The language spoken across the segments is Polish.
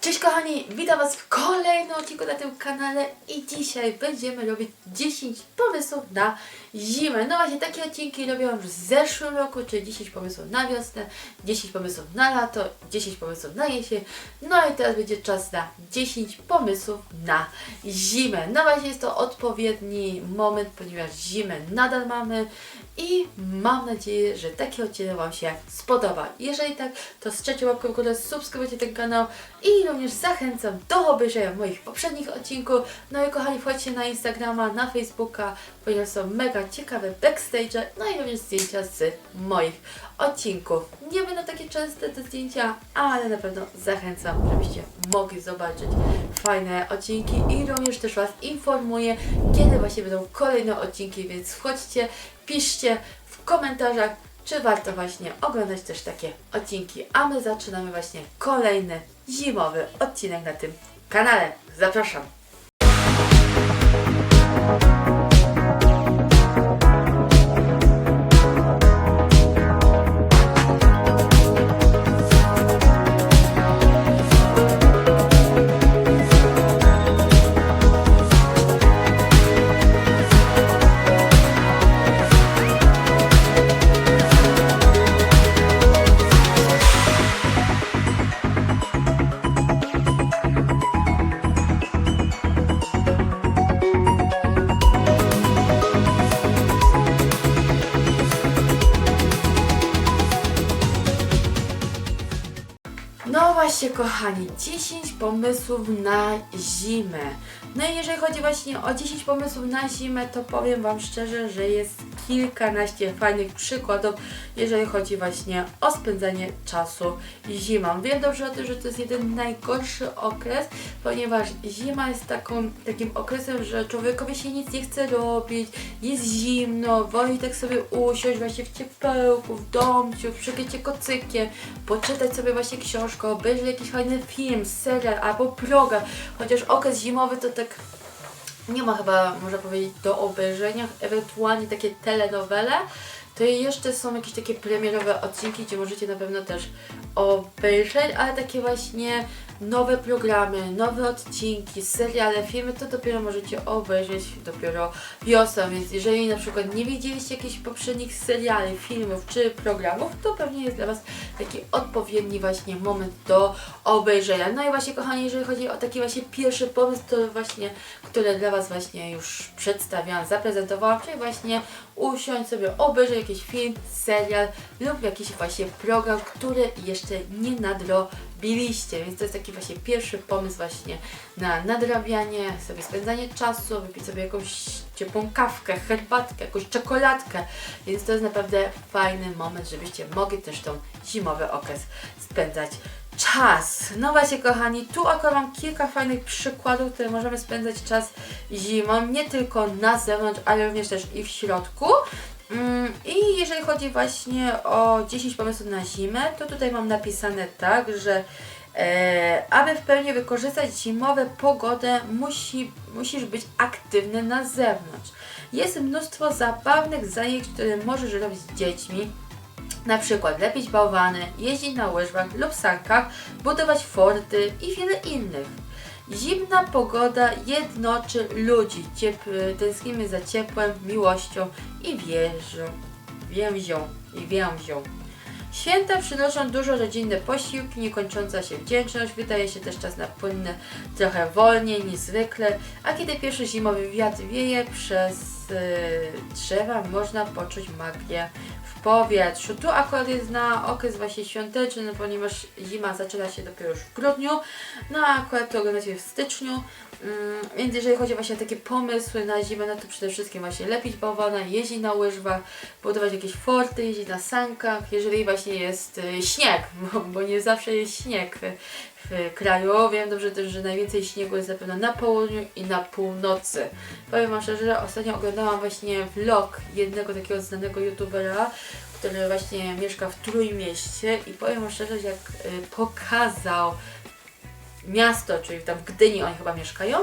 Cześć kochani, witam Was w kolejnym odcinku na tym kanale i dzisiaj będziemy robić 10 pomysłów na zimę. No właśnie takie odcinki robiłam w zeszłym roku, czyli 10 pomysłów na wiosnę, 10 pomysłów na lato, 10 pomysłów na jesień. No i teraz będzie czas na 10 pomysłów na zimę. No właśnie jest to odpowiedni moment, ponieważ zimę nadal mamy i mam nadzieję, że taki odcinek Wam się spodoba. Jeżeli tak, to z trzecią łapką w górę subskrybujcie ten kanał i również zachęcam do obejrzenia moich poprzednich odcinków. No i kochani, wchodźcie na Instagrama, na Facebooka, ponieważ są mega ciekawe backstage, no i również zdjęcia z moich odcinków. Nie będą takie częste te zdjęcia, ale na pewno zachęcam, żebyście mogli zobaczyć fajne odcinki i również też Was informuję, kiedy właśnie będą kolejne odcinki, więc wchodźcie, piszcie w komentarzach, czy warto właśnie oglądać też takie odcinki. A my zaczynamy właśnie kolejny zimowy odcinek na tym kanale. Zapraszam! Właśnie, kochani, 10 pomysłów na zimę. No i jeżeli chodzi właśnie o 10 pomysłów na zimę, to powiem Wam szczerze, że jest kilkanaście fajnych przykładów, jeżeli chodzi właśnie o spędzanie czasu zimą. Wiem dobrze o tym, że to jest jeden najgorszy okres, ponieważ zima jest taką, takim okresem, że człowiekowi się nic nie chce robić, jest zimno, woli tak sobie usiąść właśnie w ciepełku, w domciu, przykrycie kocykiem, poczytać sobie właśnie książkę, obejrzeć jakiś fajny film, serial albo program, chociaż okres zimowy to tak nie ma chyba, można powiedzieć, do obejrzenia, ewentualnie takie telenowele, to jeszcze są jakieś takie premierowe odcinki, gdzie możecie na pewno też obejrzeć, ale takie właśnie nowe programy, nowe odcinki, seriale, filmy, to dopiero możecie obejrzeć dopiero wiosną, więc jeżeli na przykład nie widzieliście jakichś poprzednich seriali, filmów czy programów, to pewnie jest dla Was taki odpowiedni właśnie moment do obejrzenia. No i właśnie kochani, jeżeli chodzi o taki właśnie pierwszy pomysł, to właśnie, który dla Was właśnie już przedstawiałam, zaprezentowałam, czyli właśnie usiąść sobie, obejrzeć jakiś film, serial lub jakiś właśnie program, który jeszcze nie nadrobiliście, więc to jest taki właśnie pierwszy pomysł właśnie na nadrabianie, sobie spędzanie czasu, wypić sobie jakąś ciepłą kawkę, herbatkę, jakąś czekoladkę, więc to jest naprawdę fajny moment, żebyście mogli też tą zimowy okres spędzać czas. No właśnie kochani, tu akurat mam kilka fajnych przykładów, które możemy spędzać czas zimą, nie tylko na zewnątrz, ale również też i w środku. Mm, I jeżeli chodzi właśnie o 10 pomysłów na zimę, to tutaj mam napisane tak, że e, aby w pełni wykorzystać zimową pogodę, musi, musisz być aktywny na zewnątrz. Jest mnóstwo zabawnych zajęć, które możesz robić z dziećmi. Na przykład lepić bałwany, jeździć na łyżwach lub sankach, budować forty i wiele innych. Zimna pogoda jednoczy ludzi, Ciep- tęsknimy za ciepłem, miłością i wierzą, więzią i więzią. Święta przynoszą dużo rodzinne posiłki, niekończąca się wdzięczność, wydaje się też czas na płynne trochę wolniej niż zwykle, a kiedy pierwszy zimowy wiatr wieje przez drzewa, można poczuć magię w powietrzu. Tu akurat jest na okres właśnie świąteczny, ponieważ zima zaczyna się dopiero już w grudniu, no a akurat to oglądacie w styczniu, Więc jeżeli chodzi właśnie o takie pomysły na zimę, no to przede wszystkim właśnie lepić bałwana, jeździć na łyżwach, budować jakieś forty, jeździć na sankach, jeżeli właśnie jest y, śnieg, bo, bo nie zawsze jest śnieg w, kraju. Wiem dobrze też, że najwięcej śniegu jest zapewne na południu i na północy. Powiem Wam szczerze, że ostatnio oglądałam właśnie vlog jednego takiego znanego youtubera, który właśnie mieszka w Trójmieście i powiem szczerze, jak y, pokazał miasto, czyli tam w Gdyni oni chyba mieszkają,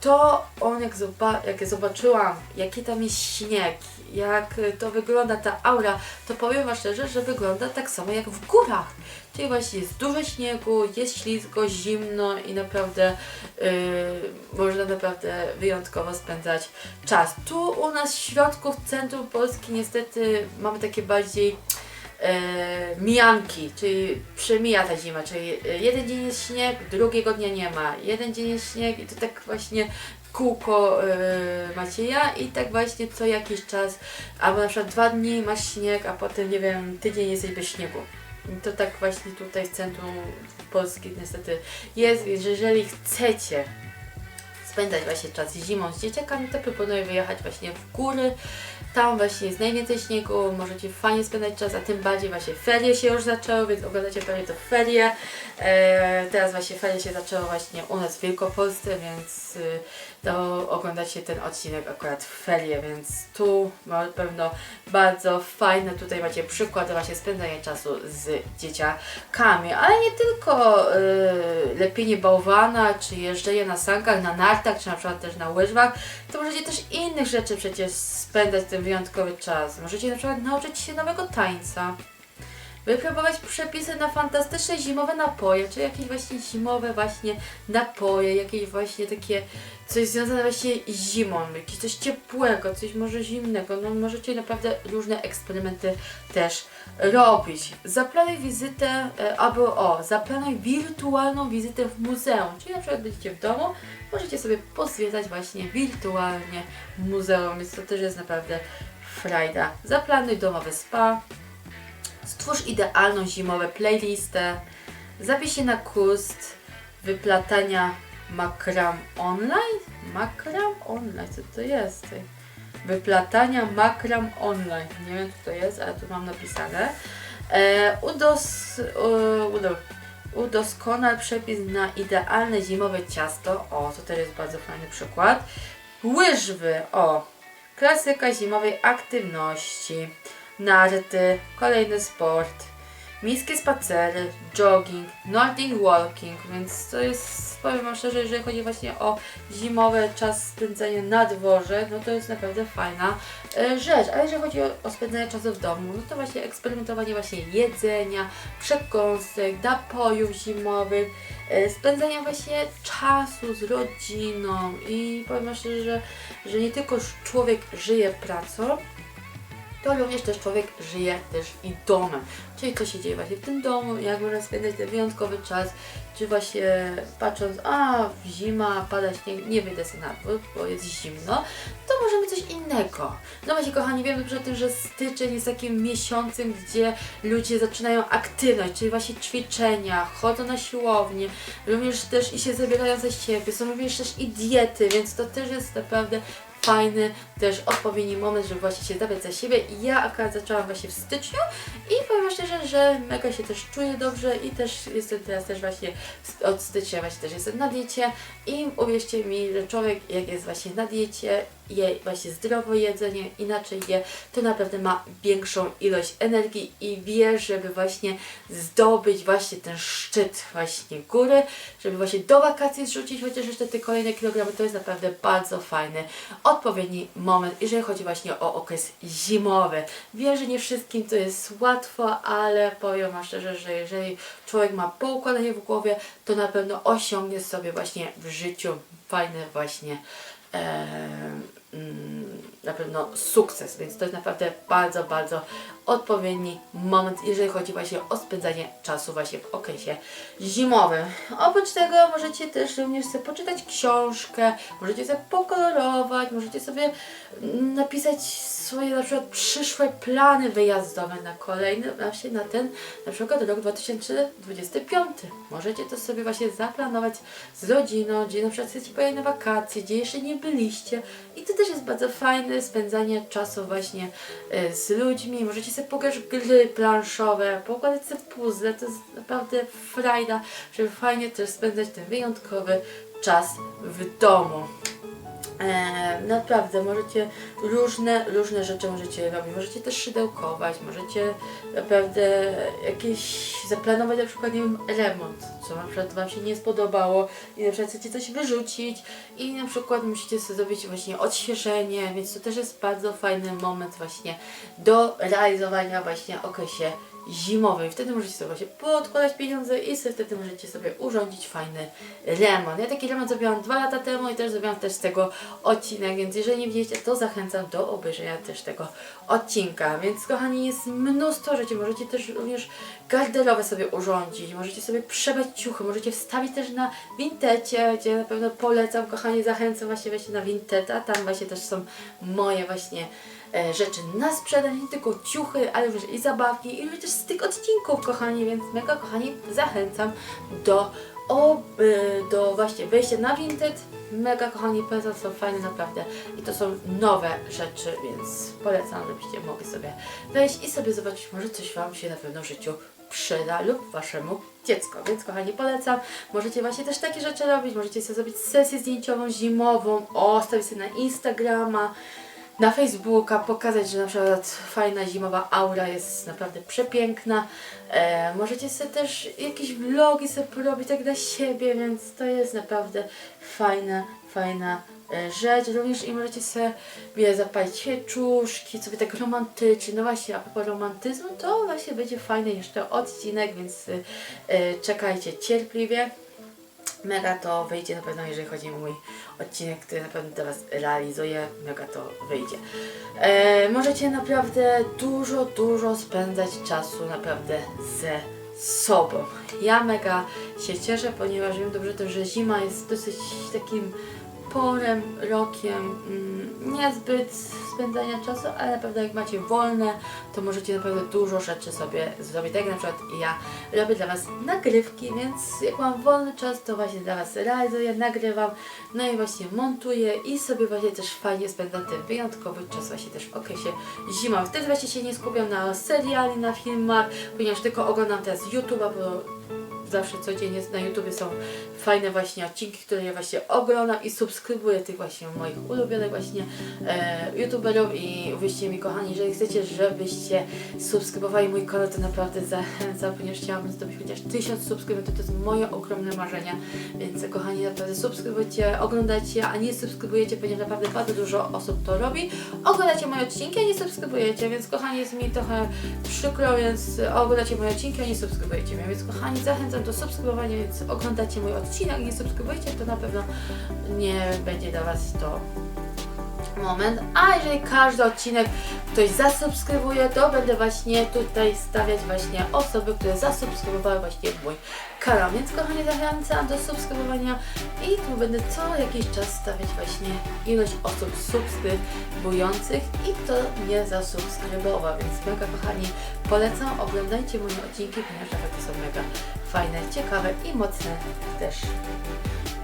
to on jak, zoba- jak zobaczyłam, jaki tam jest śnieg, jak to wygląda ta aura, to powiem Wam szczerze, że wygląda tak samo jak w górach. czyli właśnie jest dużo śniegu, jest ślizgo, zimno i naprawdę yy, można naprawdę wyjątkowo spędzać czas. Tu u nas w środku, w centrum Polski niestety mamy takie bardziej mijanki, czyli przemija ta zima, czyli e, jeden dzień jest śnieg, drugiego dnia nie ma, jeden dzień jest śnieg i to tak właśnie kółko e, Macieja i tak właśnie co jakiś czas, albo na przykład dwa dni masz śnieg, a potem nie wiem, tydzień jesteś bez śniegu. I to tak właśnie tutaj w centrum Polski niestety jest, więc jeżeli chcecie spędzać właśnie czas zimą z dzieciakami, to proponuję wyjechać właśnie w góry. Tam właśnie jest najwięcej śniegu, możecie fajnie spędzać czas, a tym bardziej właśnie ferie się już zaczęły, więc oglądacie pewnie to ferie. E, teraz właśnie ferie się zaczęły właśnie u nas w Wielkopolsce, więc y, to oglądacie ten odcinek akurat w ferie, więc tu na pewno bardzo fajne tutaj macie przykład właśnie spędzania czasu z dzieciakami, ale nie tylko y, lepienie bałwana, czy jeżdżenie na sankach, na nartach, czy na przykład też na łyżwach, to możecie też innych rzeczy przecież spędzać ten wyjątkowy czas. Możecie na przykład nauczyć się nowego tańca. Wypróbować przepisy na fantastyczne zimowe napoje, czy jakieś właśnie zimowe właśnie napoje, jakieś właśnie takie coś związane właśnie z zimą, jakieś coś ciepłego, coś może zimnego. No możecie naprawdę różne eksperymenty też robić. Zaplanuj wizytę, e, albo o, zaplanuj wirtualną wizytę w muzeum, czyli na przykład będziecie w domu, możecie sobie pozwiedzać właśnie wirtualnie muzeum, więc to też jest naprawdę frajda. Zaplanuj domowe spa, Stwórz idealną zimową playlistę. Zapisz się na kurs wyplatania makram online. Makram online, co to jest? Wyplatania makram online. Nie wiem, co to jest, ale tu mam napisane. E, udos, u, udo, udoskonal przepis na idealne zimowe ciasto. O, to też jest bardzo fajny przykład. Łyżwy. O, klasyka zimowej aktywności narty, kolejny sport, miejskie spacery, jogging, nordic walking, więc to jest, powiem Wam szczerze, jeżeli chodzi właśnie o zimowy czas spędzania na dworze, no to jest naprawdę fajna e, rzecz, a jeżeli chodzi o, o spędzanie czasu w domu, no to właśnie eksperymentowanie właśnie jedzenia, przekąsek, napojów zimowych, e, spędzania właśnie czasu z rodziną i powiem Wam szczerze, że, że nie tylko człowiek żyje pracą, to również też człowiek żyje też i domem. Czyli co się dzieje właśnie w tym domu, jak można spędzać ten wyjątkowy czas, czy właśnie patrząc, a zima, pada śnieg, nie wyjdę sobie na dwór, bo jest zimno, to możemy coś innego. No właśnie kochani, wiemy też o tym, że styczeń jest takim miesiącem, gdzie ludzie zaczynają aktywność, czyli właśnie ćwiczenia, chodzą na siłownię, również też i się zabierają za siebie, są również też i diety, więc to też jest naprawdę fajny, też odpowiedni moment, żeby właśnie się zabrać za siebie. I ja akurat zaczęłam właśnie w styczniu i powiem szczerze, że mega się też czuję dobrze i też jestem teraz też właśnie od stycznia właśnie też jestem na diecie i uwierzcie mi, że człowiek jak jest właśnie na diecie, je właśnie zdrowe jedzenie, inaczej je, to naprawdę ma większą ilość energii i wie, żeby właśnie zdobyć właśnie ten szczyt właśnie góry, żeby właśnie do wakacji zrzucić chociaż jeszcze te kolejne kilogramy, to jest naprawdę bardzo fajny, odpowiedni moment, jeżeli chodzi właśnie o okres zimowy. Wiem, że nie wszystkim to jest łatwo, ale powiem Wam szczerze, że jeżeli człowiek ma poukładanie w głowie, to na pewno osiągnie sobie właśnie w życiu fajne właśnie mm, na pewno sukces, więc to jest naprawdę bardzo, bardzo odpowiedni moment, jeżeli chodzi właśnie o spędzanie czasu właśnie w okresie zimowym. Oprócz tego możecie też również sobie poczytać książkę, możecie sobie pokolorować, możecie sobie napisać swoje na przykład przyszłe plany wyjazdowe na kolejny, właśnie na ten na przykład rok 2025. Możecie to sobie właśnie zaplanować z rodziną, gdzie na przykład chcecie pojechać na wakacje, gdzie jeszcze nie byliście i to też jest bardzo fajne spędzanie czasu właśnie e, z ludźmi. Możecie sobie pograć gry planszowe, pokładać sobie puzzle, to jest naprawdę frajda, żeby fajnie też spędzać ten wyjątkowy czas w domu. E, naprawdę, możecie różne, różne rzeczy możecie robić. Możecie też szydełkować, możecie naprawdę jakieś zaplanować na przykład, nie wiem, remont, co na przykład Wam się nie spodobało i na przykład chcecie coś wyrzucić i na przykład musicie sobie zrobić właśnie odświeżenie, więc to też jest bardzo fajny moment właśnie do realizowania właśnie okresie zimowy. I wtedy możecie sobie właśnie podkładać pieniądze i sobie wtedy możecie sobie urządzić fajny lemon. Ja taki lemon zrobiłam dwa lata temu i też zrobiłam też z tego odcinek, więc jeżeli nie widzieliście, to zachęcam do obejrzenia też tego odcinka. Więc kochani, jest mnóstwo rzeczy. Możecie też również garderobę sobie urządzić, możecie sobie przebrać ciuchy, możecie wstawić też na Vintage, gdzie na pewno polecam, kochani, zachęcam właśnie właśnie na Vinted, a tam właśnie też są moje właśnie rzeczy na sprzedaż, nie tylko ciuchy, ale również i zabawki, i również z tych odcinków, kochani, więc mega, kochani, zachęcam do, o, e, do właśnie wejścia na Vinted. Mega, kochani, polecam, są fajne naprawdę i to są nowe rzeczy, więc polecam, żebyście mogli sobie wejść i sobie zobaczyć, może coś Wam się na pewno w życiu przyda lub Waszemu dziecku. Więc kochani, polecam. Możecie właśnie też takie rzeczy robić. Możecie sobie zrobić sesję zdjęciową zimową, o, stawić sobie na Instagrama, na Facebooka, pokazać, że na przykład fajna zimowa aura jest naprawdę przepiękna. E, możecie sobie też jakieś vlogi sobie porobić tak dla siebie, więc to jest naprawdę fajna, fajna e, rzecz. Również i możecie sobie zapalić świeczuszki, sobie tak romantycznie. No właśnie, a propos romantyzmu, to właśnie będzie fajny jeszcze odcinek, więc y, czekajcie cierpliwie. Mega to wyjdzie na pewno, jeżeli chodzi o mój odcinek, który na pewno Was realizuję, mega to wyjdzie. E, możecie naprawdę dużo, dużo spędzać czasu naprawdę ze sobą. Ja mega się cieszę, ponieważ wiem dobrze to, że zima jest dosyć takim porem, rokiem, mm, niezbyt spędzania czasu, ale naprawdę jak macie wolne, to możecie naprawdę dużo rzeczy sobie zrobić. Tak jak na przykład ja robię dla Was nagrywki, więc jak mam wolny czas, to właśnie dla Was realizuję, nagrywam, no i właśnie montuję i sobie właśnie też fajnie spędzam ten wyjątkowy czas właśnie też w okresie zima. Wtedy właśnie się nie skupiam na seriali, na filmach, ponieważ tylko oglądam teraz YouTube'a, bo zawsze codziennie na YouTubie są fajne właśnie odcinki, które ja właśnie oglądam i subskrybuję tych właśnie moich ulubionych właśnie e, YouTuberów i uwierzcie mi kochani, jeżeli chcecie, żebyście subskrybowali mój kanał, to naprawdę zachęcam, ponieważ chciałabym zdobyć chociaż tysiąc subskrybentów, to jest moje ogromne marzenie, więc kochani naprawdę subskrybujcie, oglądajcie, a nie subskrybujecie, ponieważ naprawdę bardzo dużo osób to robi, oglądacie moje odcinki, a nie subskrybujecie, więc kochani jest mi trochę przykro, więc oglądacie moje odcinki, a nie subskrybujecie mnie, więc kochani zachęcam do subskrybowania, więc oglądacie mój odcinek nie subskrybujecie, to na pewno nie będzie dla Was to moment. A jeżeli każdy odcinek ktoś zasubskrybuje, to będę właśnie tutaj stawiać właśnie osoby, które zasubskrybowały właśnie mój kanał. Więc kochani zachęcam do subskrybowania i tu będę co jakiś czas stawiać właśnie ilość osób subskrybujących i kto nie zasubskrybował. Więc mega kochani polecam, oglądajcie moje odcinki, ponieważ naprawdę są mega fajne, ciekawe i mocne też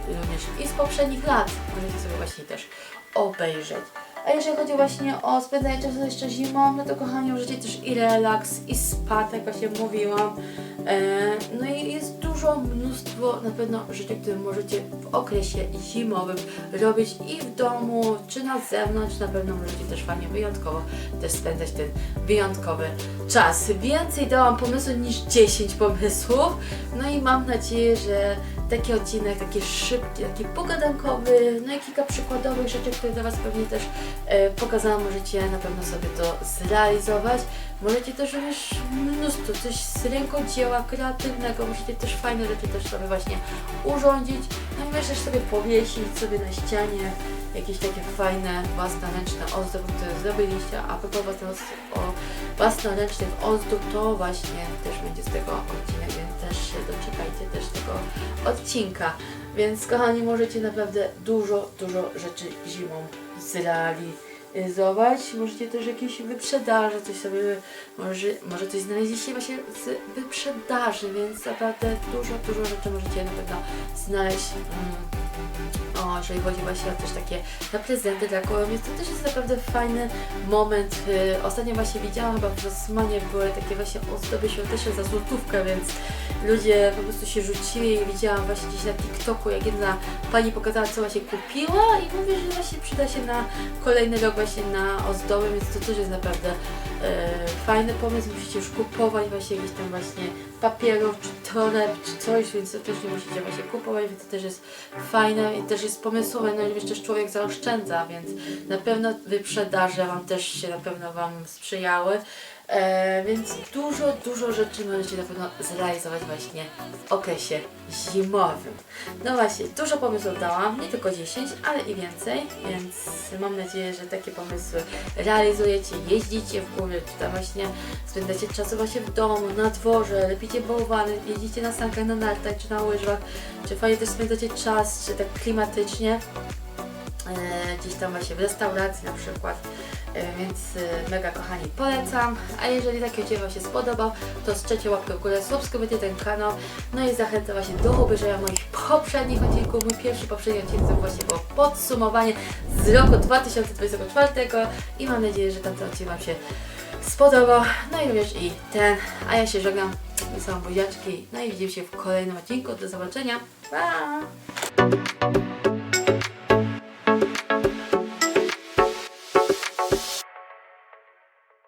również i z poprzednich lat. Możecie sobie właśnie też obejrzeć. A jeżeli chodzi właśnie o spędzanie czasu jeszcze zimą, no to kochani, możecie też i relaks, i spa, tak jak właśnie mówiłam. E, no i jest dużo, mnóstwo na pewno rzeczy, które możecie w okresie zimowym robić i w domu, czy na zewnątrz. Na pewno możecie też fajnie, wyjątkowo też spędzać ten wyjątkowy czas. Więcej dałam pomysłów niż 10 pomysłów. No i mam nadzieję, że taki odcinek, taki szybki, taki pogadankowy, no i kilka przykładowych rzeczy, które dla Was pewnie też e, pokazałam, możecie na pewno sobie to zrealizować. Możecie też również mnóstwo, coś z rękodzieła kreatywnego, możecie też fajne rzeczy też sobie właśnie urządzić, no i też sobie powiesić sobie na ścianie jakieś takie fajne własnoręczne ozdoby, które zrobiliście, a propos własnoręcznych ozdób, to właśnie też będzie z tego odcinek, więc też się doczekajcie też tego odcinka. Więc kochani, możecie naprawdę dużo, dużo rzeczy zimą zrealizować. Możecie też jakieś wyprzedaże, coś sobie, może, może coś znaleźliście właśnie z wyprzedaży, więc naprawdę dużo, dużo rzeczy możecie na pewno znaleźć. Mm. O, jeżeli chodzi właśnie o też takie na prezenty dla więc to też jest naprawdę fajny moment. Y, Ostatnio właśnie widziałam chyba w Rosmanie były takie właśnie ozdoby świąteczne za złotówkę, więc ludzie po prostu się rzucili i widziałam właśnie gdzieś na TikToku, jak jedna pani pokazała, co właśnie kupiła i mówię, że właśnie przyda się na kolejny rok właśnie na ozdoby, więc to też jest naprawdę fajny pomysł. Musicie już kupować właśnie jakieś tam właśnie papierów, czy toreb, czy coś, więc to też nie musicie właśnie kupować, więc to też jest fajne i też jest pomysłowe, no i jeszcze człowiek zaoszczędza, więc na pewno wyprzedaże Wam też się na pewno Wam sprzyjały. E, więc dużo, dużo rzeczy możecie na pewno zrealizować właśnie w okresie zimowym. No właśnie, dużo pomysłów dałam, nie tylko 10, ale i więcej, więc mam nadzieję, że takie pomysły realizujecie, jeździcie w góry, czy tam właśnie spędzacie czas właśnie w domu, na dworze, lepicie bałwany, jeździcie na sankach, na nartach, czy na łyżwach, czy fajnie też spędzacie czas, czy tak klimatycznie, e, gdzieś tam właśnie w restauracji na przykład. E, Więc e, mega kochani polecam, a jeżeli taki odcinek Wam się spodobał, to strzelcie łapkę w górę, subskrybujcie ten kanał, no i zachęcam właśnie do obejrzenia moich poprzednich odcinków. Mój pierwszy poprzedni odcinek to właśnie było podsumowanie z roku 2024 i mam nadzieję, że tamten odcinek Wam się spodobał, no i również i ten, a ja się żegnam, wysyłam buziaczki, no i widzimy się w kolejnym odcinku, do zobaczenia, pa!